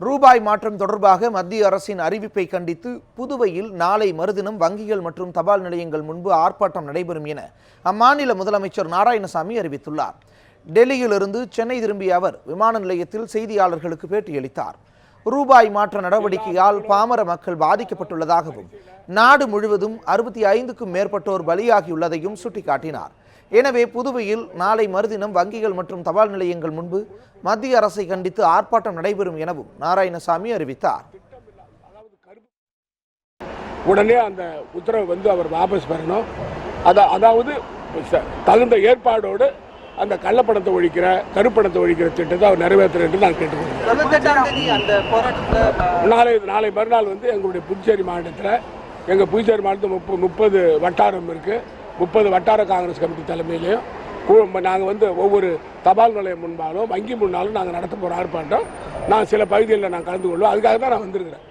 ரூபாய் மாற்றம் தொடர்பாக மத்திய அரசின் அறிவிப்பை கண்டித்து புதுவையில் நாளை மறுதினம் வங்கிகள் மற்றும் தபால் நிலையங்கள் முன்பு ஆர்ப்பாட்டம் நடைபெறும் என அம்மாநில முதலமைச்சர் நாராயணசாமி அறிவித்துள்ளார். டெல்லியிலிருந்து சென்னை திரும்பிய அவர் விமான நிலையத்தில் செய்தியாளர்களுக்கு பேட்டியளித்தார். ரூபாய் மாற்ற நடவடிக்கையால் பாமர மக்கள் பாதிக்கப்பட்டுள்ளதாகவும் நாடு முழுவதும் அறுபத்தி ஐந்துக்கும் மேற்பட்டோர் பலியாகியுள்ளதையும் சுட்டிக்காட்டினார். எனவே புதுவையில் நாளை மறுதினம் வங்கிகள் மற்றும் தபால் நிலையங்கள் முன்பு மத்திய அரசை கண்டித்து ஆர்ப்பாட்டம் நடைபெறும் எனவும் நாராயணசாமி அறிவித்தார். உடனே அந்த உத்தரவை வந்து அவர் வாபஸ் பெறணும். அதாவது தகுந்த ஏற்பாடோடு அந்த கள்ளப்பணத்தை ஒழிக்கிற கருப்பணத்தை ஒழிக்கிற திட்டத்தை அவர் நிறைவேற்றணும் என்று நான் கேட்டுக்கொள்கிறேன். நாளை நாளை மறுநாள் வந்து எங்களுடைய புதுச்சேரி மாவட்டத்தில் எங்கள் புதுச்சேரி மாவட்டத்தில் முப்பது முப்பது வட்டாரம் இருக்குது முப்பது வட்டார காங்கிரஸ் கமிட்டி தலைமையிலையும் நாங்கள் வந்து ஒவ்வொரு தபால் நிலையம் முன்பாலும் வங்கி முன்னாலும் நாங்கள் நடத்த போகிற ஆர்ப்பாட்டம் நான் சில பகுதிகளில் நான் கலந்து கொள்வோம் அதுக்காக தான் நான் வந்திருக்கிறேன்.